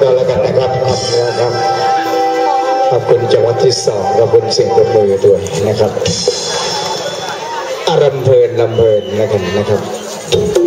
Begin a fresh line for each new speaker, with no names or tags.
ก็แล้วกันนะครับขอบคุณครับขอบคุณจังหวัดที่สองขอบคุณสิ่งประมือด้วยนะครับอารมเพลินลำเพลินนะครับนะครับ